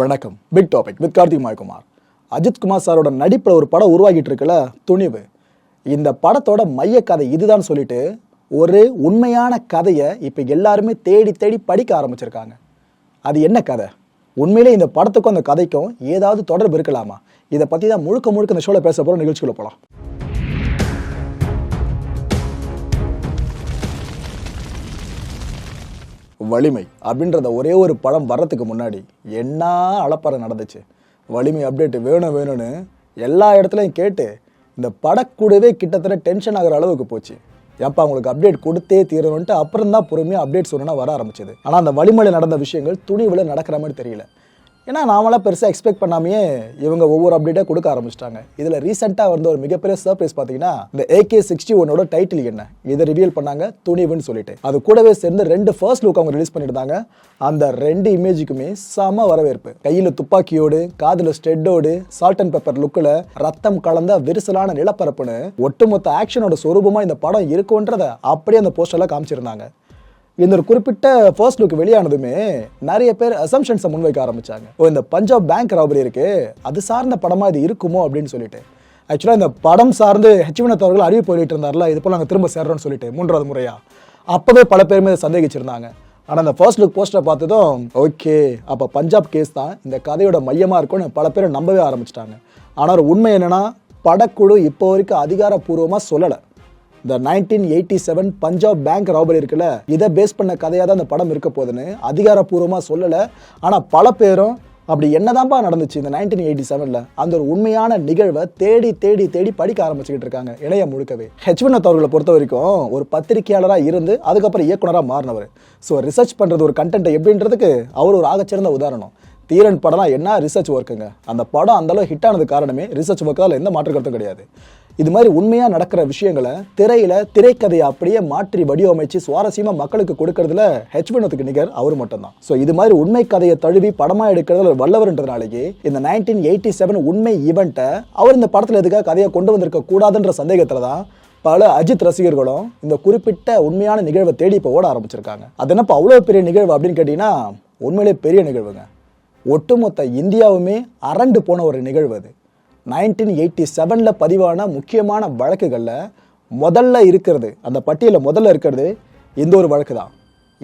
வணக்கம். Big topic with Karthik Maikumar. Ajith Kumar சாரோட நடிப்பில் ஒரு படம் உருவாகிட்டு இருக்குல்ல துணிவு. இந்த படத்தோட மைய கதை இதுதான் சொல்லிட்டு ஒரு உண்மையான கதையை இப்போ எல்லாருமே தேடி தேடி படிக்க ஆரம்பிச்சிருக்காங்க. அது என்ன கதை? உண்மையிலே இந்த படத்துக்கும் அந்த கதைக்கும் ஏதாவது தொடர்பு இருக்கலாமா? இதை பற்றி தான் முழுக்க முழுக்க இந்த ஷோவில் பேச போகிற நிகழ்ச்சிக்குள்ள போகலாம் வலிமை அப்படின்றத ஒரே ஒரு படம் வர்றதுக்கு முன்னாடி என்ன அளப்பறை நடந்துச்சு? வலிமை அப்டேட் வேணும் வேணும்னு எல்லா இடத்துலையும் கேட்டு இந்த படக்கூடவே கிட்டத்தட்ட டென்ஷன் ஆகிற அளவுக்கு போச்சு. ஏப்பா அவங்களுக்கு அப்டேட் கொடுத்தே தீரணும்ன்ட்டு அப்புறம் தான் பொறுமையாக அப்டேட் சொன்னா வர ஆரம்பிச்சது. ஆனால் அந்த வலிமையில் நடந்த விஷயங்கள் துணிவில் நடக்கிற மாதிரி தெரியல. ஏன்னா நாமளாம் பெருசாக எக்ஸ்பெக்ட் பண்ணாமையே இவங்க ஒவ்வொரு அப்டேட்டாக கொடுக்க ஆரம்பிச்சிட்டாங்க. இதில் ரீசெண்டாக வந்து ஒரு மிகப்பெரிய சர்ப்ரைஸ் பார்த்தீங்கன்னா இந்த ஏகே சிக்ஸ்டி ஒன்னோட டைட்டில் என்ன? இதை ரிவீல் பண்ணாங்க துணிவுன்னு சொல்லிட்டு. அது கூடவே சேர்ந்து ரெண்டு ஃபர்ஸ்ட் லுக் அவங்க ரிலீஸ் பண்ணியிருந்தாங்க. அந்த ரெண்டு இமேஜுக்குமே செம வரவேற்பு. கையில் துப்பாக்கியோடு காதில் ஸ்டெட்டோடு சால்ட் அண்ட் பெப்பர் லுக்கில் ரத்தம் கலந்த விரிசலான நிலப்பரப்புன்னு ஒட்டுமொத்த ஆக்ஷனோட சொரூபமாக இந்த படம் இருக்குன்றதை அப்படியே அந்த போஸ்டர்லாம் காமிச்சிருந்தாங்க. இந்த ஒரு குறிப்பிட்ட ஃபர்ஸ்ட் லுக் வெளியானதுமே நிறைய பேர் அசம்ஷன்ஸை முன்வைக்க ஆரம்பிச்சாங்க. ஓ இந்த பஞ்சாப் பேங்க் ராபரி இருக்கு. அது சார்ந்த படமா இது இருக்குமோ அப்படின்னு சொல்லிட்டு. ஆக்சுவலாக இந்த படம் சார்ந்து ஹெச்வினத் அவர்கள் அறிவிப்பு போயிட்டு இருந்தார்ல இது போல் நாங்கள் திரும்ப சேர்றோம்னு சொல்லிட்டு மூன்றாவது முறையா. அப்போவே பல பேருமே இதை சந்தேகிச்சிருந்தாங்க. ஆனால் அந்த ஃபர்ஸ்ட் லுக் போஸ்டரை பார்த்ததும் ஓகே அப்போ பஞ்சாப் கேஸ் தான். இந்த கதையோட மையமாக இருக்கும்னு பல பேர் நம்பவே ஆரம்பிச்சிட்டாங்க. ஆனால் ஒரு உண்மை என்னென்னா படக்குழு இப்போ வரைக்கும் அதிகாரப்பூர்வமாக சொல்லலை. இந்த nineteen eighty seven Punjab bank robbery இருக்குல்ல இதை பேஸ் பண்ண கதையாக தான் இந்த படம் இருக்க போகுதுன்னு அதிகாரப்பூர்வமாக சொல்லலை. ஆனால் பல பேரும் அப்படி என்னதான்ப்பா நடந்துச்சு இந்த நைன்டீன் எயிட்டி செவனில் அந்த ஒரு உண்மையான நிகழ்வை தேடி தேடி தேடி படிக்க ஆரம்பிச்சுக்கிட்டு இருக்காங்க இணைய முழுக்கவே. ஹெச்வினத் அவர்களை பொறுத்த வரைக்கும் ஒரு பத்திரிகையாளராக இருந்து அதுக்கப்புறம் இயக்குனராக மாறினவர். ஸோ ரிசர்ச் பண்ணுறது ஒரு கண்டென்ட் எப்படின்றதுக்கு அவர் ஒரு ஆகச்சிறந்த உதாரணம். தீரன் படம்லாம் என்ன? ரிசர்ச் ஒர்க்குங்க அந்த படம் அந்தளவு ஹிட் ஆனது காரணமே ரிசர்ச் ஒர்க்கால் எந்த மாற்று கருத்தும் கிடையாது. இது மாதிரி உண்மையாக நடக்கிற விஷயங்களை திரையில திரைக்கதையை அப்படியே மாற்றி வடிவமைச்சு சுவாரஸ்யமாக மக்களுக்கு கொடுக்கறதுல ஹெச் வினோத்துக்கு நிகர் அவர் மட்டும்தான். ஸோ இது மாதிரி உண்மை கதையை தழுவி படமாக எடுக்கிறதுல வல்லவர்ன்றதுனாலேயே இந்த நைன்டீன் எயிட்டி செவன் உண்மை ஈவெண்ட்டை அவர் இந்த படத்தில் எதுக்காக கதையை கொண்டு வந்திருக்க கூடாதுன்ற சந்தேகத்தில் தான் பல அஜித் ரசிகர்களும் இந்த குறிப்பிட்ட உண்மையான நிகழ்வை தேடி இப்போ ஓட ஆரம்பிச்சிருக்காங்க. அது என்னப்போ அவ்வளோ பெரிய நிகழ்வு அப்படின்னு கேட்டிங்கன்னா உண்மையிலே பெரிய நிகழ்வுங்க. ஒட்டுமொத்த இந்தியாவுமே அரண்டு போன ஒரு நிகழ்வு அது. நைன்டீன் எயிட்டி செவனில் பதிவான முக்கியமான வழக்குகளில் முதல்ல இருக்கிறது அந்த பட்டியலில் முதல்ல இருக்கிறது இந்த ஒரு வழக்கு தான்.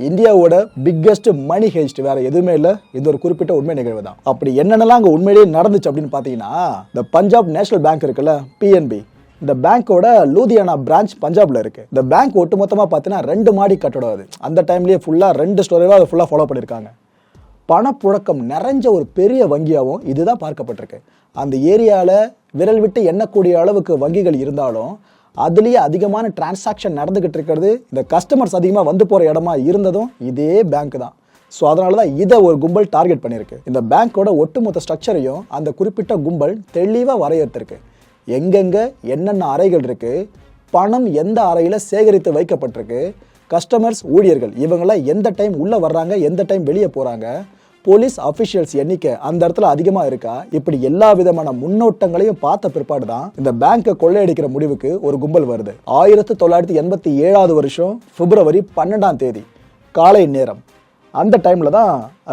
இந்தியாவோட பிக்கெஸ்ட் மணி ஹெஸ்ட் வேற எதுவுமே இல்லை இந்த ஒரு குறிப்பிட்ட உண்மை நிகழ்வு தான். அப்படி என்னென்னலாம் அங்கே உண்மையிலேயே நடந்துச்சு அப்படின்னு பார்த்தீங்கன்னா இந்த பஞ்சாப் நேஷனல் பேங்க் இருக்குல்ல பிஎன்பி இந்த பேங்க்கோட லூதியானா பிரான்ச் பஞ்சாப்ல இருக்கு. இந்த பேங்க் ஒட்டுமொத்தமாக பார்த்தீங்கன்னா ரெண்டு மாடி கட்டடம் அது. அந்த டைம்லேயே ஃபுல்லாக ரெண்டு ஸ்டோரியாக அதை ஃபுல்லாக ஃபாலோ பண்ணியிருக்காங்க பணப்புழக்கம் நிறைஞ்ச ஒரு பெரிய வங்கியாகவும் இதுதான் பார்க்கப்பட்டிருக்கு. அந்த ஏரியாவில் விரல் விட்டு எண்ணக்கூடிய அளவுக்கு வங்கிகள் இருந்தாலும் அதுலேயே அதிகமான டிரான்சாக்ஷன் நடந்துக்கிட்டு இருக்கிறது. இந்த கஸ்டமர்ஸ் அதிகமாக வந்து போகிற இடமா இருந்ததும் இதே பேங்க் தான். ஸோ அதனால தான் இதை ஒரு கும்பல் டார்கெட் பண்ணியிருக்கு. இந்த பேங்க்கோட ஒட்டுமொத்த ஸ்ட்ரக்சரையும் அந்த குறிப்பிட்ட கும்பல் தெளிவாக வரையறுத்திருக்கு. எங்கெங்கே என்னென்ன அறைகள் இருக்குது பணம் எந்த அறையில் சேகரித்து வைக்கப்பட்டிருக்கு கஸ்டமர்ஸ் ஊழியர்கள் இவங்களாம் எந்த டைம் உள்ளே வர்றாங்க எந்த டைம் வெளியே போகிறாங்க போலீஸ் அஃபிஷியல்ஸ் எண்ணிக்கை அந்த இடத்துல அதிகமாக இருக்கா? இப்படி எல்லா விதமான முன்னோட்டங்களையும் பார்த்த பிற்பாடு தான் இந்த பேங்கை கொள்ளையடிக்கிற முடிவுக்கு ஒரு கும்பல் வருது. ஆயிரத்தி தொள்ளாயிரத்தி எண்பத்தி ஏழாவது வருஷம் பிப்ரவரி பன்னெண்டாம் தேதி காலை நேரம். அந்த டைமில் தான்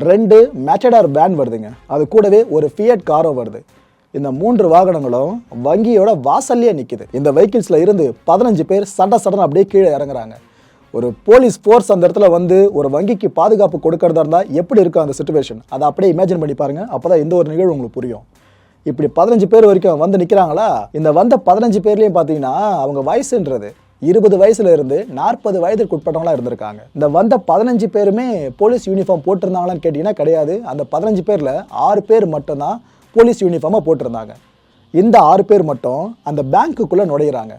ரெண்டு மேட்டடார் வேன் வருதுங்க. அது கூடவே ஒரு ஃபியட் காரும் வருது. இந்த மூன்று வாகனங்களும் வங்கியோட வாசல்லையே நிற்குது இந்த வெஹிக்கிள்ஸில் இருந்து பதினஞ்சு பேர் சட சடன் அப்படியே கீழே இறங்குறாங்க. ஒரு போலீஸ் ஃபோர்ஸ் அந்த இடத்துல வந்து ஒரு வங்கிக்கு பாதுகாப்பு கொடுக்கறதா இருந்தால் எப்படி இருக்கும் அந்த சுச்சுவேஷன் அதை அப்படியே இமேஜின் பண்ணி பாருங்க. அப்பதான் எந்த ஒரு நிகழ்வு உங்களுக்கு புரியும். இப்படி பதினஞ்சு பேர் வரைக்கும் வந்து நிற்கிறாங்களா இந்த வந்த பதினஞ்சு பேர்லையும் பார்த்தீங்கன்னா அவங்க வயசுன்றது இருபது வயசுல இருந்து நாற்பது வயதுக்கு உட்பட்டவங்களா இருந்திருக்காங்க. இந்த வந்த பதினஞ்சு பேருமே போலீஸ் யூனிஃபார்ம் போட்டிருந்தாங்களான்னு கேட்டிங்கன்னா கிடையாது. அந்த பதினஞ்சு பேரில் ஆறு பேர் மட்டும்தான் போலீஸ் யூனிஃபார்மாக போட்டிருந்தாங்க. இந்த ஆறு பேர் மட்டும் அந்த பேங்க்குக்குள்ளே நுழையிறாங்க.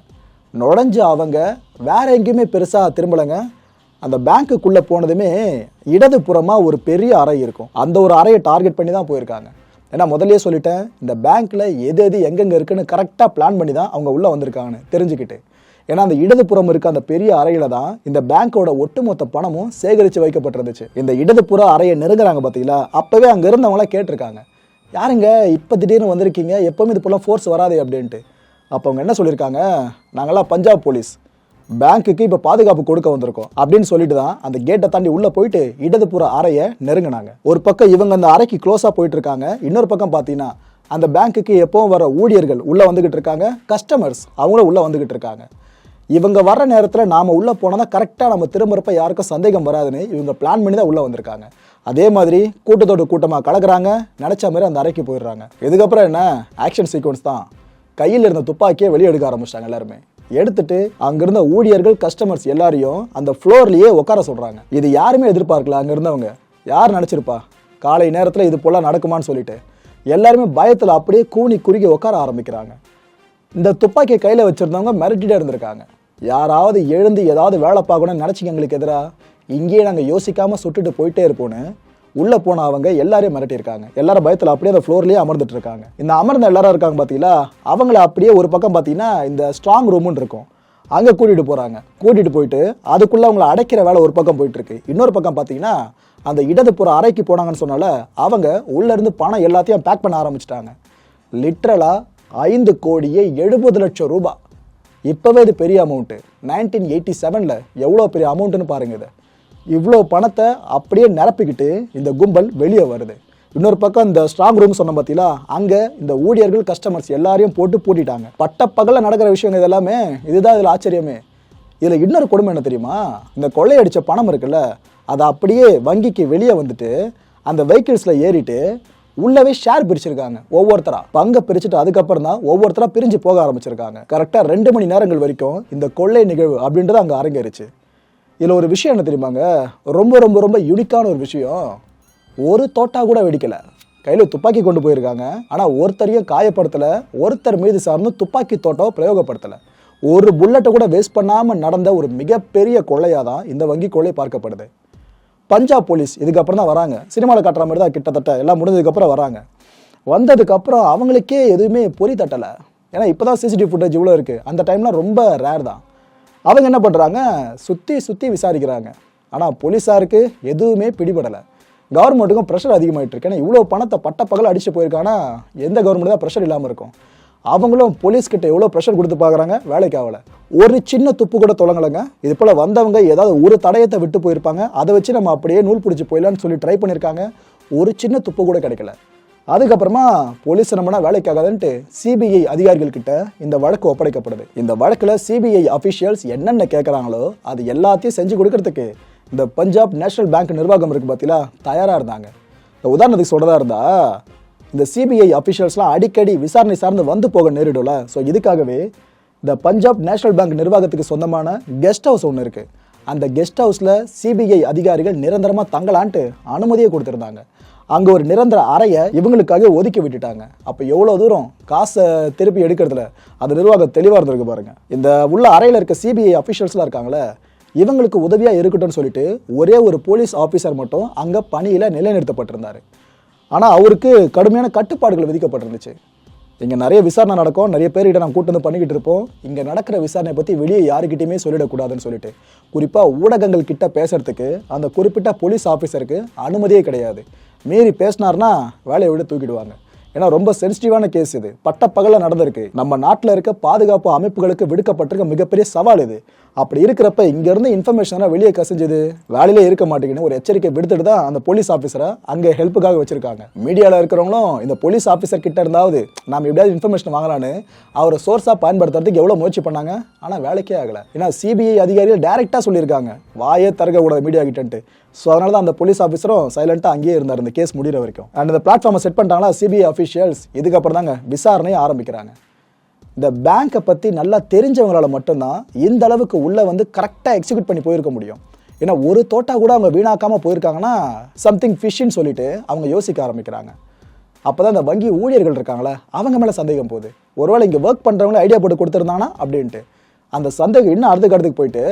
நுழைஞ்ச அவங்க வேற எங்கேயுமே பெருசாக திரும்பலைங்க. அந்த பேங்க்குக்குள்ளே போனதுமே இடதுபுறமாக ஒரு பெரிய அறை இருக்கும். அந்த ஒரு அறையை டார்கெட் பண்ணி தான் போயிருக்காங்க. ஏன்னா முதலே சொல்லிட்டேன் இந்த பேங்க்கில் எது எது எங்கெங்கே இருக்குன்னு கரெக்டாக பிளான் பண்ணி தான் அவங்க உள்ளே வந்திருக்காங்கன்னு தெரிஞ்சுக்கிட்டு. ஏன்னா அந்த இடதுபுறம் இருக்க அந்த பெரிய அறையில தான் இந்த பேங்கோட ஒட்டுமொத்த பணமும் சேகரித்து வைக்கப்பட்டிருந்துச்சு. இந்த இடதுபுற அறையை நெருங்குறாங்க பார்த்தீங்களா அப்போவே அங்கே இருந்தவங்களாம் கேட்டிருக்காங்க. யாருங்க? இப்போ திடீர்னு வந்திருக்கீங்க. எப்போவுமே இது போல ஃபோர்ஸ் வராதே அப்படின்ட்டு. அப்போ அவங்க என்ன சொல்லியிருக்காங்க? நாங்களாம் பஞ்சாப் போலீஸ். பேங்க்குக்கு இப்போ பாதுகாப்பு கொடுக்க வந்திருக்கோம். அப்படின்னு சொல்லிட்டு தான் அந்த கேட்டை தாண்டி உள்ளே போயிட்டு இடதுபுற அறையை நெருங்கினாங்க. ஒரு பக்கம் இவங்க அந்த அறைக்கு க்ளோஸாக போயிட்டு இருக்காங்க இன்னொரு பக்கம் பார்த்தீங்கன்னா அந்த பேங்க்குக்கு எப்போவும் வர ஊழியர்கள் உள்ளே வந்துக்கிட்டு இருக்காங்க. கஸ்டமர்ஸ் அவங்களும் உள்ளே வந்துக்கிட்டு இருக்காங்க. இவங்க வர நேரத்தில் நாம் உள்ளே போனால் கரெக்டாக நம்ம திரும்புறப்ப யாருக்கும் சந்தேகம் வராதுன்னு இவங்க பிளான் பண்ணி தான் உள்ளே வந்திருக்காங்க. அதே மாதிரி கூட்டத்தோட கூட்டமாக கலக்குறாங்க. நினச்ச மாதிரி அந்த அறைக்கு போயிடுறாங்க. இதுக்கப்புறம் என்ன? ஆக்ஷன் சீக்வன்ஸ் தான். கையில் இருந்த துப்பாக்கியை வெளியே எடுக்க ஆரம்பிச்சிட்டாங்க எல்லாருமே. எடுத்துட்டு அங்கிருந்த ஊழியர்கள் கஸ்டமர்ஸ் எல்லாரையும் அந்த ஃப்ளோர்லயே உட்கார சொல்றாங்க. இது யாருமே எதிர்பார்க்கல அங்கே இருந்தவங்க யார் நினைச்சிருப்பா? காலை நேரத்தில் இது போல நடக்குமான்னு சொல்லிட்டு. எல்லாருமே பயத்தில் அப்படியே கூனி குறுகி உட்கார ஆரம்பிக்கிறாங்க. இந்த துப்பாக்கியை கையில் வச்சுருந்தவங்க மிரட்டிட்டே இருந்திருக்காங்க. யாராவது எழுந்து ஏதாவது வேலை பார்க்கணும்னு நினச்சிங்க எங்களுக்கு எதிராக இங்கேயே நாங்கள் யோசிக்காமல் சுட்டுட்டு போயிட்டே இருப்போன்னு உள்ளே போன அவங்க எல்லாரையும் மிரட்டியிருக்காங்க எல்லாரும் பயத்தில் அப்படியே அந்த ஃப்ளோர்லேயே அமர்ந்துட்டு இருக்காங்க. இந்த அமர்ந்த எல்லாரும் இருக்காங்க பார்த்தீங்களா அவங்கள அப்படியே ஒரு பக்கம் பார்த்தீங்கன்னா இந்த ஸ்ட்ராங் ரூம்னு இருக்கும். அங்கே கூட்டிகிட்டு போகிறாங்க கூட்டிகிட்டு போயிட்டு அதுக்குள்ளே அவங்கள அடைக்கிற வேலை ஒரு பக்கம் போயிட்டு இருக்கு. இன்னொரு பக்கம் பார்த்தீங்கன்னா அந்த இடதுபுற அறைக்கு போனாங்கன்னு சொன்னால அவங்க உள்ளேருந்து பணம் எல்லாத்தையும் பேக் பண்ண ஆரம்பிச்சிட்டாங்க. லிட்ரலாக ஐந்து கோடியே எழுபது லட்சம் ரூபாய். இப்போவே இது பெரிய அமௌண்ட்டு நைன்டீன் எயிட்டி செவனில் எவ்வளோ பெரிய அமௌண்ட்டுன்னு பாருங்க இது. இவ்வளோ பணத்தை அப்படியே நிரப்பிக்கிட்டு இந்த கும்பல் வெளியே வருது. இன்னொரு பக்கம் இந்த ஸ்ட்ராங் ரூம் சொன்ன பார்த்தீங்களா அங்கே இந்த ஊழியர்கள் கஸ்டமர்ஸ் எல்லாரையும் போட்டு பூட்டிட்டாங்க. பட்டப்பகலில் நடக்கிற விஷயங்கள் இதெல்லாமே இதுதான் இதில் ஆச்சரியமே. இதில் இன்னொரு கொடுமை என்ன தெரியுமா? இந்த கொள்ளையடித்த பணம் இருக்குல்ல அதை அப்படியே வங்கிக்கு வெளியே வந்துட்டு அந்த வெஹிக்கிள்ஸில் ஏறிட்டு உள்ளவே ஷேர் பிரிச்சிருக்காங்க ஒவ்வொருத்தரா. பங்கை பிரிச்சுட்டு அதுக்கப்புறம் தான் ஒவ்வொருத்தரா பிரிஞ்சு போக ஆரம்பிச்சிருக்காங்க. கரெக்டாக ரெண்டு மணி நேரங்கள் வரைக்கும் இந்த கொள்ளை நிகழ்வு அப்படின்றது அங்கே அரங்கேறிச்சு. இதில் ஒரு விஷயம் என்ன தெரியுமாங்க? ரொம்ப ரொம்ப ரொம்ப யூனிக்கான ஒரு விஷயம். ஒரு தோட்டா கூட வெடிக்கலை. கையில் துப்பாக்கி கொண்டு போயிருக்காங்க. ஆனால் ஒருத்தரையும் காயப்படுத்தலை. ஒருத்தர் மீது சார்ந்து துப்பாக்கி தோட்டம் பிரயோகப்படுத்தலை. ஒரு புல்லட்டை கூட வேஸ்ட் பண்ணாமல் நடந்த ஒரு மிகப்பெரிய கொள்ளையாக தான் இந்த வங்கி கொள்ளை பார்க்கப்படுது. பஞ்சாப் போலீஸ் இதுக்கப்புறம் தான் வராங்க. சினிமாவில் காட்டுற மாதிரி தான் கிட்டத்தட்ட எல்லாம் முடிஞ்சதுக்கப்புறம் வராங்க. வந்ததுக்கப்புறம் அவங்களுக்கே எதுவுமே பொறி தட்டலை. ஏன்னா இப்போ தான் சிசிடிவி ஃபுட்டேஜ் இவ்வளோ இருக்குது அந்த டைம்லாம் ரொம்ப ரேர் தான். அவங்க என்ன பண்ணுறாங்க சுற்றி சுற்றி விசாரிக்கிறாங்க. ஆனால் போலீஸாருக்கு எதுவுமே பிடிபடலை. கவர்மெண்ட்டுக்கும் ப்ரெஷர் அதிகமாகிட்டு இருக்கு. ஏன்னா இவ்வளோ பணத்தை பட்ட பகல் அடிச்சு போயிருக்கானா? எந்த கவர்மெண்ட் தான் ப்ரெஷர் இல்லாமல் இருக்கும். அவங்களும் போலீஸ் கிட்ட எவ்வளோ ப்ரெஷர் கொடுத்து பார்க்குறாங்க வேலைக்கு ஆகலை. ஒரு சின்ன துப்பு கூட தொடங்கலைங்க இது போல் வந்தவங்க ஏதாவது ஒரு தடயத்தை விட்டு போயிருப்பாங்க. அதை வச்சு நம்ம அப்படியே நூல் பிடிச்சி போயிடலான்னு சொல்லி ட்ரை பண்ணியிருக்காங்க ஒரு சின்ன துப்பு கூட கிடைக்கல. அதுக்கப்புறமா போலீஸ் நம்மனா வேலைக்காகாதுன்ட்டு சிபிஐ அதிகாரிகள் கிட்ட இந்த வழக்கு ஒப்படைக்கப்படுது. இந்த வழக்கில் சிபிஐ அஃபிஷியல்ஸ் என்னென்ன கேட்குறாங்களோ அது எல்லாத்தையும் செஞ்சு கொடுக்கறதுக்கு இந்த பஞ்சாப் நேஷனல் பேங்க் நிர்வாகம் இருக்கு பார்த்தீங்களா தயாராக இருந்தாங்க. இந்த உதாரணத்துக்கு சொல்கிறதா இருந்தா இந்த சிபிஐ அஃபிஷியல்ஸ்லாம் அடிக்கடி விசாரணை சார்ந்து வந்து போக நேரிடும்ல. ஸோ இதுக்காகவே இந்த பஞ்சாப் நேஷனல் பேங்க் நிர்வாகத்துக்கு சொந்தமான கெஸ்ட் ஹவுஸ் ஒன்று இருக்குது அந்த கெஸ்ட் ஹவுஸில் சிபிஐ அதிகாரிகள் நிரந்தரமாக தங்கலான்ட்டு அனுமதியை கொடுத்துருந்தாங்க. அங்கே ஒரு நிரந்தர அறையை இவங்களுக்காக ஒதுக்கி விட்டுட்டாங்க. அப்போ எவ்வளோ தூரம் காசை திருப்பி எடுக்கிறதுல அந்த நிர்வாகம் தெளிவாக இருந்திருக்கு பாருங்க. இந்த உள்ள அறையில் இருக்க சிபிஐ அஃபிஷியல்ஸ்லாம் இருக்காங்களே இவங்களுக்கு உதவியாக இருக்கட்டும்னு சொல்லிட்டு ஒரே ஒரு போலீஸ் ஆஃபீஸர் மட்டும் அங்கே பணியில் நிலைநிறுத்தப்பட்டிருந்தார். ஆனால் அவருக்கு கடுமையான கட்டுப்பாடுகள் விதிக்கப்பட்டிருந்துச்சு. இங்கே நிறைய விசாரணை நடக்கும் நிறைய பேர்கிட்ட நான் கூட்டு வந்து பண்ணிக்கிட்டு இருப்போம். இங்கே நடக்கிற விசாரணையை பற்றி வெளியே யாருக்கிட்டையுமே சொல்லிடக்கூடாதுன்னு சொல்லிட்டு குறிப்பாக ஊடகங்கள் கிட்ட பேசுறதுக்கு அந்த குறிப்பிட்ட போலீஸ் ஆஃபீஸருக்கு அனுமதியே கிடையாது. மீறி பேசினார்னா வேலையை விட தூக்கிடுவாங்க. ஏன்னா ரொம்ப சென்சிட்டிவான கேஸ் இது. பட்டப்பகல நடந்திருக்கு. நம்ம நாட்டில் இருக்க பாதுகாப்பு அமைப்புகளுக்கு விடுக்கப்பட்டிருக்க மிகப்பெரிய சவால் இது. அப்படி இருக்கிறப்ப இங்கேருந்து இன்ஃபர்மேஷனாக வெளியே கசிஞ்சது. வேலையிலே இருக்க மாட்டேங்குன்னு ஒரு எச்சரிக்கை விடுத்துட்டு தான் அந்த போலீஸ் ஆஃபீஸரை அங்கே ஹெல்ப்புக்காக வச்சிருக்காங்க. மீடியாவில் இருக்கிறவங்களும் இந்த போலீஸ் ஆஃபீஸர் கிட்ட இருந்தாவது நாம் எப்படியாவது இன்ஃபர்மேஷன் வாங்கலான்னு அவரை சோர்ஸாக பயன்படுத்துறதுக்கு எவ்வளோ முயற்சி பண்ணாங்க? ஆனால் வேலைக்கே ஆகலை. ஏன்னா சிபிஐ அதிகாரிகள் டைரெக்டாக சொல்லியிருக்காங்க. வாயே தருக கூடாது மீடியா கிட்டன்ட்டு. ஸோ அதனால தான் அந்த போலீஸ் ஆஃபீஸரும் சைலண்ட்டாக அங்கேயே இருந்தார் இந்த கேஸ் முடிகிற வரைக்கும். அண்ட் இந்த பிளாட்ஃபார்மை செட் பண்ணிட்டாங்களா சிபிஐ அஃபிஷியல்ஸ் இதுக்கப்புறம் தாங்க விசாரணையை ஆரம்பிக்கிறாங்க. இந்த பேங்க்கை பற்றி நல்லா தெரிஞ்சவங்களால் மட்டும்தான் இந்த அளவுக்கு உள்ளே வந்து கரெக்டாக எக்ஸிக்யூட் பண்ணி போயிருக்க முடியும். ஏன்னா ஒரு தோட்டா கூட அவங்க வீணாக்காமல் போயிருக்காங்கன்னா சம்திங் ஃபிஷ்ன்னு சொல்லிட்டு அவங்க யோசிக்க ஆரம்பிக்கிறாங்க. அப்போ தான் இந்த வங்கி ஊழியர்கள் இருக்காங்களே அவங்க மேலே சந்தேகம் போகுது. ஒருவேளை இங்கே ஒர்க் பண்ணுறவங்கள ஐடியா போட்டு கொடுத்துருந்தாங்கன்னா அப்படின்ட்டு. அந்த சந்தேகம் இன்னும் அடுத்த கடத்துக்கு போயிட்டு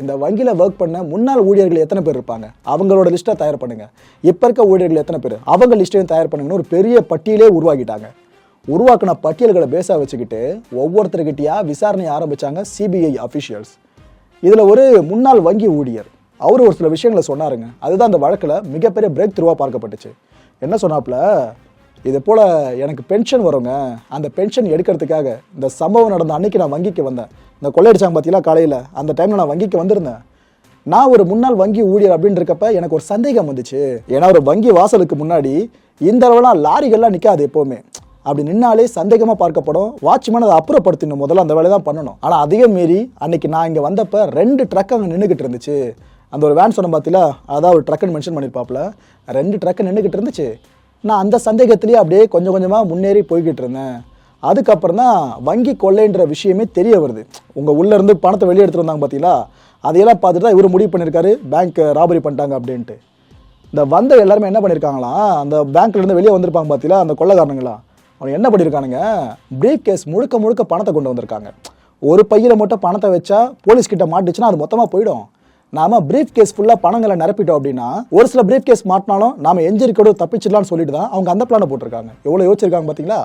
இந்த வங்கியில் ஒர்க் பண்ண முன்னாள் ஊழியர்கள் எத்தனை பேர் இருப்பாங்க? அவங்களோட லிஸ்ட்டை தயார் பண்ணுங்க. இப்போ இருக்க ஊழியர்கள் எத்தனை பேர்? அவங்க லிஸ்ட்டையும் தயார் பண்ணுங்கன்னு ஒரு பெரிய பட்டியலே உருவாக்கிட்டாங்க. உருவாக்கின பட்டியல்களை பேஸாக வச்சுக்கிட்டு ஒவ்வொருத்தர்கிட்டயா விசாரணை ஆரம்பிச்சாங்க சிபிஐ அஃபிஷியல்ஸ் இதில் ஒரு முன்னாள் வங்கி ஊழியர். அவர் ஒரு சில விஷயங்களை சொன்னாருங்க. அதுதான் அந்த வழக்கில் மிகப்பெரிய பிரேக் த்ரூவாக பார்க்கப்பட்டுச்சு. என்ன சொன்னாப்புல? இது போல் எனக்கு பென்ஷன் வருங்க. அந்த பென்ஷன் எடுக்கிறதுக்காக இந்த சம்பவம் நடந்த அன்னைக்கு நான் வங்கிக்கு வந்தேன். இந்த கொள்ளையடிச்சாங்க பார்த்தீங்களா காலையில்? அந்த டைமில் நான் வங்கிக்கு வந்திருந்தேன். நான் ஒரு முன்னாள் வங்கி ஊழியர் அப்படின்னு இருக்கப்ப எனக்கு ஒரு சந்தேகம் வந்துச்சு. ஏன்னா ஒரு வங்கி வாசலுக்கு முன்னாடி இந்த அளவுலாம் லாரிகள்லாம் நிற்காது எப்போவுமே. அப்படி நின்னாலே சந்தேகமாக பார்க்கப்படும். வாட்ச்மேன் அதை அப்புறப்படுத்தணும். முதல்ல அந்த வேலையை தான் பண்ணணும். ஆனால் அதிகம் மீறி அன்னைக்கு நான் இங்கே வந்தப்ப ரெண்டு ட்ரக் அங்கே நின்றுக்கிட்டு இருந்துச்சு. அந்த ஒரு வேன் சொன்ன பார்த்தீங்களா அதான் ஒரு ட்ரக்குன்னு மென்ஷன் பண்ணியிருப்பாப்புல ரெண்டு ட்ரக்கு நின்றுக்கிட்டு இருந்துச்சு. நான் அந்த சந்தேகத்திலேயே அப்படியே கொஞ்சம் கொஞ்சமாக முன்னேறி போய்கிட்டு இருந்தேன். அதுக்கப்புறம் தான் வங்கி கொள்ளைன்ற விஷயமே தெரிய வருது. உங்கள் உள்ளேருந்து பணத்தை வெளியே எடுத்துகிட்டு வந்தாங்க பார்த்தீங்களா அதையெல்லாம் பார்த்துட்டு தான் இவர் முடிவு பண்ணியிருக்காரு. பேங்க் ராபரி பண்ணிட்டாங்க அப்படின்ட்டு. இந்த வந்த எல்லாருமே என்ன பண்ணியிருக்காங்களாம் அந்த பேங்க்லேருந்து வெளியே வந்திருப்பாங்க பார்த்தீங்களா அந்த கொள்ளைக்காரனுங்களா? அவன் என்ன பண்ணியிருக்கானுங்க? பிரீஃப் கேஸ் முழுக்க முழுக்க பணத்தை கொண்டு வந்திருக்காங்க. ஒரு பையில மட்டும் பணத்தை வச்சா போலீஸ் கிட்ட மாட்டுச்சுன்னா அது மொத்தமாக போயிடும். நாம பிரீஃப் கேஸ் ஃபுல்லாக பணங்களை நிரப்பிட்டோம் அப்படின்னா ஒரு சில பிரீஃப் கேஸ் மாட்டினாலும் நாம எஞ்சிருக்கோட தப்பிச்சிடலாம்னு சொல்லிட்டு தான் அவங்க அந்த பிளானை போட்டிருக்காங்க. எவ்வளோ யோசிச்சிருக்காங்க பார்த்தீங்களா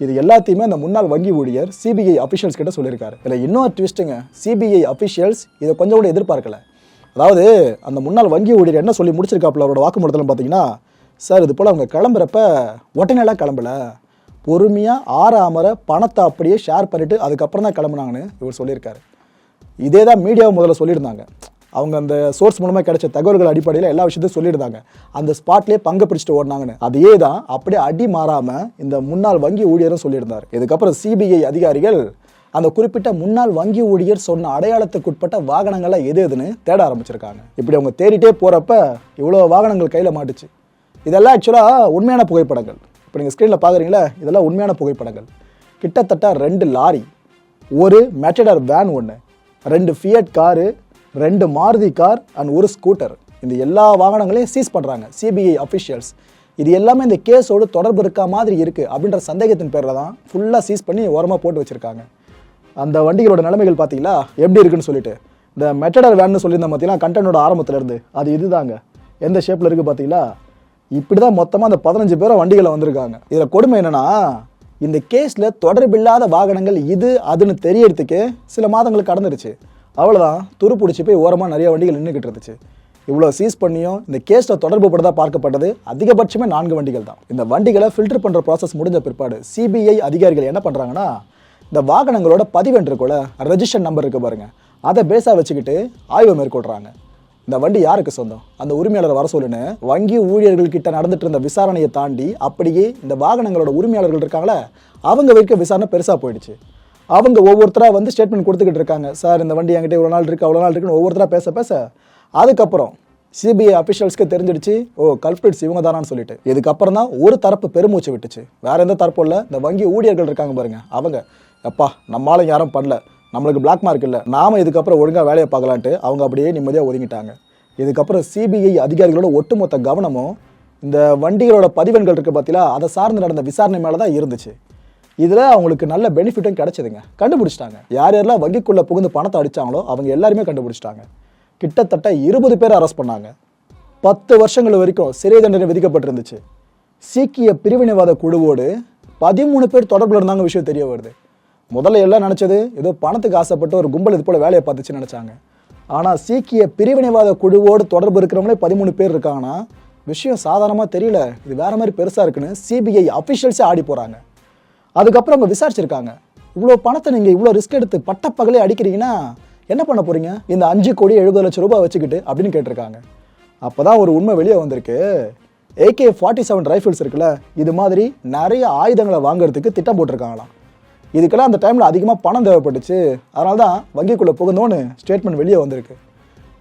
இது எல்லாத்தையுமே அந்த முன்னாள் வங்கி ஊழியர் சிபிஐ அஃபிஷியல்ஸ் கிட்ட சொல்லியிருக்காரு. இதில் இன்னொரு ட்விஸ்ட்டுங்க சிபிஐ அஃபிஷியல்ஸ் இதை கொஞ்சம் கூட எதிர்பார்க்கல. அதாவது அந்த முன்னாள் வங்கி ஊழியர் என்ன சொல்லி முடிச்சிருக்காப்புல அவரோட வாக்குமூலத்தில் பார்த்தீங்கன்னா சார் இது போல் அவங்க கிளம்புறப்ப உடனேலாம் கிளம்பல. பொறுமையாக ஆற அமர பணத்தை அப்படியே ஷேர் பண்ணிட்டு அதுக்கப்புறம் தான் கிளம்புனாங்கன்னு இவர் சொல்லியிருக்காரு. இதே தான் மீடியாவை முதல்ல சொல்லியிருந்தாங்க. அவங்க அந்த சோர்ஸ் மூலமாக கிடைச்ச தகவல்கள் அடிப்படையில் எல்லா விஷயத்தையும் சொல்லியிருந்தாங்க. அந்த ஸ்பாட்லேயே பங்கு பிடிச்சிட்டு ஓடினாங்கன்னு. அதே தான் அப்படியே அடி மாறாமல் இந்த முன்னாள் வங்கி ஊழியரும் சொல்லியிருந்தார். இதுக்கப்புறம் சிபிஐ அதிகாரிகள் அந்த குறிப்பிட்ட முன்னாள் வங்கி ஊழியர் சொன்ன அடையாளத்துக்குட்பட்ட வாகனங்கள்லாம் எது எதுன்னு தேட ஆரம்பிச்சிருக்காங்க. இப்படி அவங்க தேடிட்டே போகிறப்ப இவ்வளோ வாகனங்கள் கையில் மாட்டுச்சு. இதெல்லாம் ஆக்சுவலாக உண்மையான புகைப்படங்கள். இப்போ நீங்கள் ஸ்க்ரீனில் பார்க்குறீங்களா இதெல்லாம் உண்மையான புகைப்படங்கள். கிட்டத்தட்ட ரெண்டு லாரி ஒரு மெட்டடர் வேன் ஒன்று ரெண்டு ஃபியட் காரு ரெண்டு மாருதி கார் அண்ட் ஒரு ஸ்கூட்டர் இந்த எல்லா வாகனங்களையும் சீஸ் பண்ணுறாங்க சிபிஐ அஃபிஷியல்ஸ் இது எல்லாமே இந்த கேஸோடு தொடர்பு இருக்கா மாதிரி இருக்குது அப்படின்ற சந்தேகத்தின் பேரில் தான் ஃபுல்லாக சீஸ் பண்ணி ஓரமாக போட்டு வச்சுருக்காங்க. அந்த வண்டிகளோட நிலைமைகள் பார்த்தீங்களா எப்படி இருக்குன்னு சொல்லிட்டு. இந்த மெட்டடர் வேன்னு சொல்லியிருந்த பார்த்தீங்கன்னா கண்டனோட ஆரம்பத்துல இருந்து. அது இதுதாங்க. எந்த ஷேப்பில் இருக்குது பார்த்தீங்களா இப்படி தான் மொத்தமாக அந்த பதினஞ்சு பேரும் வண்டிகளை வந்திருக்காங்க. இதில் கொடுமை என்னன்னா இந்த கேஸில் தொடர்பில்லாத வாகனங்கள் இது அதுன்னு தெரியறதுக்கு சில மாதங்கள் கடந்துருச்சு. அவ்வளோதான் துரு பிடிச்சி போய் ஓரமாக நிறைய வண்டிகள் நின்றுக்கிட்டு இருந்துச்சு. இவ்வளோ சீஸ் பண்ணியும் இந்த கேஸில் தொடர்பு படுதா பார்க்கப்பட்டது அதிகபட்சமே நான்கு வண்டிகள் தான். இந்த வண்டிகளை ஃபில்டர் பண்ணுற ப்ராசஸ் முடிஞ்ச பிற்பாடு சிபிஐ அதிகாரிகள் என்ன பண்ணுறாங்கன்னா இந்த வாகனங்களோட பதிவெண் ரெஜிஸ்டர் நம்பர் இருக்குது பாருங்கள் அதை பேஸாக வச்சுக்கிட்டு ஆய்வு மேற்கொள்கிறாங்க இந்த வண்டி யாருக்கு சொந்தம்? அந்த உரிமையாளர் வர சொல்லுன்னு வங்கி ஊழியர்கள் கிட்ட நடந்துட்டு இருந்த விசாரணையை தாண்டி அப்படியே இந்த வாகனங்களோட உரிமையாளர்கள் இருக்காங்களே அவங்க வரைக்கும் விசாரணை பெருசாக போயிடுச்சு. அவங்க ஒவ்வொருத்தராக வந்து ஸ்டேட்மெண்ட் கொடுத்துக்கிட்டு இருக்காங்க. சார் இந்த வண்டி என்கிட்ட இவ்வளோ நாள் இருக்குது அவ்வளோ நாள் இருக்குன்னு ஒவ்வொருத்தராக பேச பேச அதுக்கப்புறம் சிபிஐ அஃபிஷியல்ஸ்க்கு தெரிஞ்சிடுச்சு. ஓ கல்பிரிட்ஸ் இவங்க தானான்னு சொல்லிட்டு. இதுக்கப்புறம் தான் ஒரு தரப்பு பெருமூச்சு விட்டுச்சு. வேற எந்த தரப்பும் இல்லை. இந்த வங்கி ஊழியர்கள் இருக்காங்க பாருங்க. அவங்க அப்பா நம்மளால யாரும் பண்ணல. நம்மளுக்கு பிளாக் மார்க் இல்லை. நாம இதுக்கப்புறம் ஒழுங்காக வேலையை பார்க்கலான்ட்டு அவங்க அப்படியே நிம்மதியாக ஒதுங்கிட்டாங்க. இதுக்கப்புறம் சிபிஐ அதிகாரிகளோட ஒட்டுமொத்த கவனமும் இந்த வண்டிகளோட பதிவெண்கள் இருக்கு பார்த்தீங்களா அதை சார்ந்து நடந்த விசாரணை மேலே தான் இருந்துச்சு. இதில் அவங்களுக்கு நல்ல பெனிஃபிட்டும் கிடச்சிதுங்க. கண்டுபிடிச்சிட்டாங்க. யார் யாரெல்லாம் வங்கிக்குள்ளே புகுந்து பணத்தை அடித்தாங்களோ அவங்க எல்லாருமே கண்டுபிடிச்சிட்டாங்க. கிட்டத்தட்ட இருபது பேர் அரெஸ்ட் பண்ணாங்க. பத்து வருஷங்கள் வரைக்கும் சிறை தண்டனை விதிக்கப்பட்டிருந்துச்சு. சீக்கிய பிரிவினைவாத குழுவோடு பதிமூணு பேர் தொடர்பில் இருந்தாங்க விஷயம் தெரிய வருது. முதல்ல எல்லாம் நினச்சது ஏதோ பணத்துக்கு ஆசைப்பட்டு ஒரு கும்பல் இது போல் வேலையை பார்த்துச்சுன்னு நினச்சாங்க. ஆனால் சீக்கிய பிரிவினைவாத குழுவோடு தொடர்பு இருக்கிறவங்களே பதிமூணு பேர் இருக்காங்கன்னா விஷயம் சாதாரணமாக தெரியல. இது வேற மாதிரி பெருசாக இருக்குன்னு சிபிஐ அஃபிஷியல்ஸே ஆடி போகிறாங்க அதுக்கப்புறம் அவங்க விசாரிச்சிருக்காங்க. இவ்வளோ பணத்தை நீங்கள் இவ்வளோ ரிஸ்க் எடுத்து பட்டப்பகலே அடிக்கிறீங்கன்னா என்ன பண்ண போறீங்க? இந்த அஞ்சு கோடி எழுபது லட்சம் ரூபாய் வச்சுக்கிட்டு அப்படின்னு கேட்டிருக்காங்க. அப்போ தான் ஒரு உண்மை வெளியே வந்திருக்கு. ஏகே ஃபார்ட்டி செவன் ரைஃபிள்ஸ் இருக்குல்ல இது மாதிரி நிறைய ஆயுதங்களை வாங்குறதுக்கு திட்டம் போட்டிருக்காங்களாம். இதுக்கெல்லாம் அந்த டைமில் அதிகமாக பணம் தேவைப்பட்டுச்சு. அதனால தான் வங்கிக்குள்ளே புகுந்தோன்னு ஸ்டேட்மெண்ட் வெளியே வந்திருக்கு.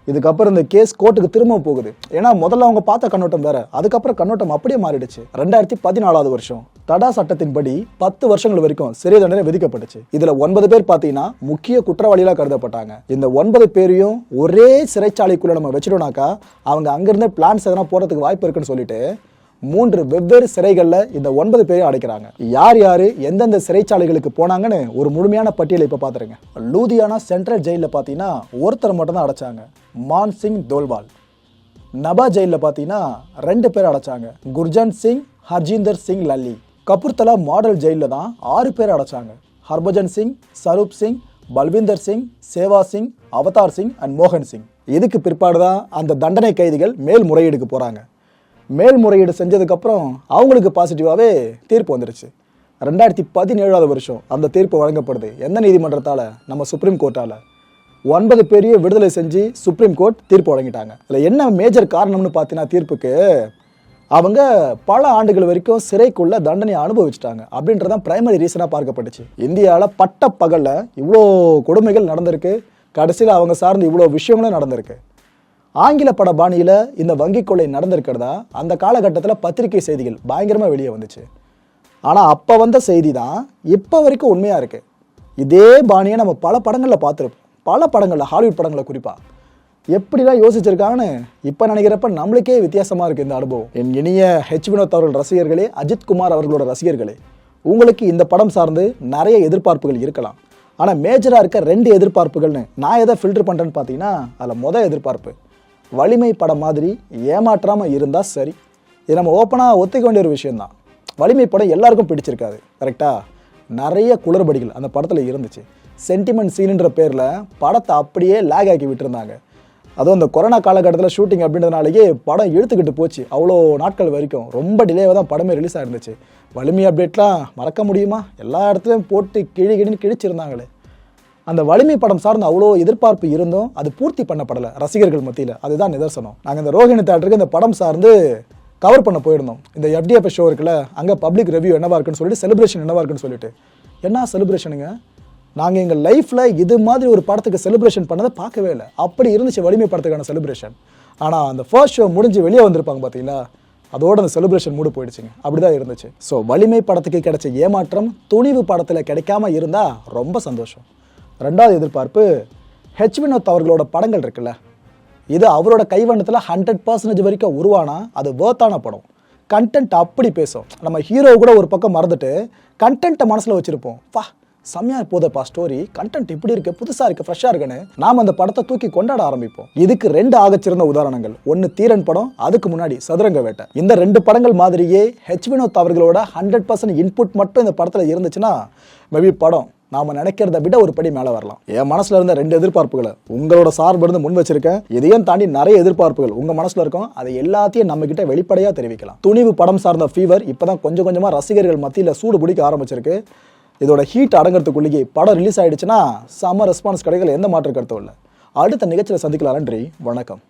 இதுக்கப்புறம் இந்த கேஸ் கோர்ட்டுக்கு திரும்ப போகுது. ஏன்னா முதல்ல அவங்க பார்த்த கண்ணோட்டம் வேற. அதுக்கப்புறம் கண்ணோட்டம் அப்படியே மாறிடுச்சு. ரெண்டாயிரத்தி பதினாலாவது வருஷம். தடா சட்டத்தின்படி பத்து வருஷங்கள் வரைக்கும் சிறை தண்டனை விதிக்கப்பட்டுச்சு. இதுல ஒன்பது பேர் பார்த்தீங்கன்னா முக்கிய குற்றவாளிகளா கருதப்பட்டாங்க. இந்த ஒன்பது பேரையும் ஒரே சிறைச்சாலைக்குள்ள நம்ம வச்சிட்டோம்னாக்கா அவங்க அங்கிருந்தே பிளான்ஸ் எதனா போறதுக்கு வாய்ப்பு இருக்குன்னு சொல்லிட்டு மூன்று வெவ்வேறு சிறைகளில் இந்த ஒன்பது பேரையும் அடைக்கிறாங்க. யார் யார் எந்தெந்த சிறைச்சாலைகளுக்கு போனாங்கன்னு ஒரு முழுமையான பட்டியலை இப்போ பார்த்துருங்க லூதியானா சென்ட்ரல் ஜெயிலில் பார்த்தீங்கன்னா ஒருத்தர் மட்டும் தான் அடைச்சாங்க. மான் சிங் தோல்வால். நபா ஜெயிலில் பார்த்தீங்கன்னா ரெண்டு பேர் அடைச்சாங்க. குர்ஜன் சிங் ஹர்ஜிந்தர் சிங் லல்லி. கபூர்தலா மாடல் ஜெயிலில் தான் ஆறு பேர் அடைச்சாங்க. ஹர்பஜன் சிங் சரூப் சிங் பல்விந்தர் சிங் சேவா சிங் அவதார் சிங் அண்ட் மோகன் சிங். இதுக்கு பிற்பாடு தான் அந்த தண்டனை கைதிகள் மேல்முறையீடுக்கு போகிறாங்க மேல்முறையீடு செஞ்சதுக்கப்புறம் அவங்களுக்கு பாசிட்டிவாகவே தீர்ப்பு வந்துருச்சு. ரெண்டாயிரத்தி பதினேழாவது வருஷம் அந்த தீர்ப்பு வழங்கப்படுது. எந்த நீதிமன்றத்தால்? நம்ம சுப்ரீம் கோர்ட்டால் ஒன்பது பேரையும் விடுதலை செஞ்சு சுப்ரீம் கோர்ட் தீர்ப்பு வழங்கிட்டாங்க. இதில் என்ன மேஜர் காரணம்னு பார்த்தீங்கன்னா தீர்ப்புக்கு அவங்க பல ஆண்டுகள் வரைக்கும் சிறைக்குள்ள தண்டனையை அனுபவிச்சிட்டாங்க. அப்படின்றதான் பிரைமரி ரீசனாக பார்க்கப்பட்டுச்சு. இந்தியாவில் பட்ட பகலில் இவ்வளோ கொடுமைகள் நடந்திருக்கு. கடைசியில் அவங்க சார்ந்து இவ்வளோ விஷயங்களும் நடந்திருக்கு. ஆங்கில பட பாணியில் இந்த வங்கி கொள்ளை நடந்திருக்கிறதா? அந்த காலகட்டத்தில் பத்திரிகை செய்திகள் பயங்கரமாக வெளியே வந்துச்சு. ஆனால் அப்போ வந்த செய்தி தான் இப்போ வரைக்கும் உண்மையாக இருக்குது இதே பாணியை நம்ம பல படங்களில் பார்த்துருப்போம். பல படங்களில் ஹாலிவுட் படங்களில் குறிப்பாக எப்படிலாம் யோசிச்சிருக்காங்கன்னு இப்போ நினைக்கிறப்ப நம்மளுக்கே வித்தியாசமாக இருக்குது இந்த அனுபவம். என் இனிய ஹெச் வினோத் அவர்கள் ரசிகர்களே அஜித் குமார் அவர்களோட ரசிகர்களே உங்களுக்கு இந்த படம் சார்ந்து நிறைய எதிர்பார்ப்புகள் இருக்கலாம். ஆனால் மேஜராக இருக்க ரெண்டு எதிர்பார்ப்புகள்னு நான் எதை ஃபில்டர் பண்ணுறேன்னு பார்த்தீங்கன்னா அதில் மொதல் எதிர்பார்ப்பு வலிமை படம் மாதிரி ஏமாற்றாமல் இருந்தால் சரி. இது நம்ம ஓப்பனாக ஒத்துக்க வேண்டிய ஒரு விஷயம்தான். வலிமை படம் எல்லாருக்கும் பிடிச்சிருக்காது. கரெக்டாக நிறைய குளறுபடிகள் அந்த படத்தில் இருந்துச்சு. சென்டிமெண்ட் சீனுன்ற பேரில் படத்தை அப்படியே லேக் ஆக்கி விட்டுருந்தாங்க. அதுவும் இந்த கொரோனா காலகட்டத்தில் ஷூட்டிங் அப்படின்றதுனாலேயே படம் இழுத்துக்கிட்டு போச்சு. அவ்வளோ நாட்கள் வரைக்கும் ரொம்ப டிலேவாக தான் படமே ரிலீஸ் ஆகிருந்துச்சு வலிமை அப்டேட்லாம் மறக்க முடியுமா? எல்லா இடத்துலையும் போட்டு கிழி கிழின்னு கிழிச்சிருந்தாங்களே. அந்த வலிமை படம் சார்ந்த அவ்வளோ எதிர்பார்ப்பு இருந்தும் அது பூர்த்தி பண்ணப்படலை ரசிகர்கள் மத்தியில். அதுதான் நிதர்சனம். நாங்கள் இந்த ரோஹிணி தேட்டருக்கு இந்த படம் சார்ந்து கவர் பண்ண போயிருந்தோம். இந்த எஃப்டிஎஃப் ஷோ இருக்குல்ல அங்கே பப்ளிக் ரிவ்யூ என்னவா இருக்குன்னு சொல்லிட்டு செலிப்ரேஷன் என்னவா இருக்குன்னு சொல்லிட்டு. என்ன செலிப்ரேஷனுங்க நாங்கள் எங்கள் லைஃப்பில் இது மாதிரி ஒரு படத்துக்கு செலிப்ரேஷன் பண்ணதை பார்க்கவே இல்லை. அப்படி இருந்துச்சு வலிமை படத்துக்கான செலிப்ரேஷன் ஆனால் அந்த ஃபர்ஸ்ட் ஷோ முடிஞ்சு வெளியே வந்திருப்பாங்க பார்த்தீங்களா அதோட அந்த செலிப்ரேஷன் மூடு போயிடுச்சுங்க. அப்படிதான் இருந்துச்சு. ஸோ வலிமை படத்துக்கு கிடைச்ச ஏமாற்றம் துணிவு படத்தில் கிடைக்காம இருந்தால் ரொம்ப சந்தோஷம். ரெண்டாவது எதிர்பார்ப்பு ஹெச் வினோத் அவர்களோட படங்கள் இருக்குல்ல? இது அவரோட கைவண்ணத்தில் ஹண்ட்ரட் பர்சன்டேஜ் வரைக்கும் உருவானா? அது வேர்த்தான படம். கண்டென்ட் அப்படி பேசும். நம்ம ஹீரோ கூட ஒரு பக்கம் மறந்துட்டு கண்டென்ட்டை மனசில் வச்சுருப்போம். பா செம்மையா போதப்பா ஸ்டோரி கண்டென்ட் இப்படி இருக்கு புதுசாக இருக்குது ஃப்ரெஷ்ஷாக இருக்குன்னு நாம் அந்த படத்தை தூக்கி கொண்டாட ஆரம்பிப்போம். இதுக்கு ரெண்டு ஆகச்சிறந்த உதாரணங்கள். ஒன்று தீரன் படம் அதுக்கு முன்னாடி சதுரங்க வேட்டை. இந்த ரெண்டு படங்கள் மாதிரியே ஹெச் வினோத் அவர்களோட ஹண்ட்ரட் பர்சன்ட் இன்புட் மட்டும் இந்த படத்தில் இருந்துச்சுன்னா மேபி படம் நாம நினைக்கிறத விட ஒரு படி மேலே வரலாம். என் மனசுல இருந்த ரெண்டு எதிர்பார்ப்புகளை உங்களோட சார்பு இருந்து முன் வச்சிருக்கேன். இதையும் தாண்டி நிறைய எதிர்பார்ப்புகள் உங்க மனசுல இருக்கும். அதை எல்லாத்தையும் நம்ம கிட்ட வெளிப்படையா தெரிவிக்கலாம். துணிவு படம் சார்ந்த ஃபீவர் இப்பதான் கொஞ்சம் கொஞ்சமா ரசிகர்கள் மத்தியில சூடு பிடிக்க ஆரம்பிச்சிருக்கு. இதோட ஹீட் அடங்கிறதுக்குள்ளேயே படம் ரிலீஸ் ஆயிடுச்சுன்னா செம்ம ரெஸ்பான்ஸ் கிடைக்கல எந்த மாற்று கருத்தும் இல்லை. அடுத்த நிகழ்ச்சியில் சந்திக்கலாம் நன்றி வணக்கம்.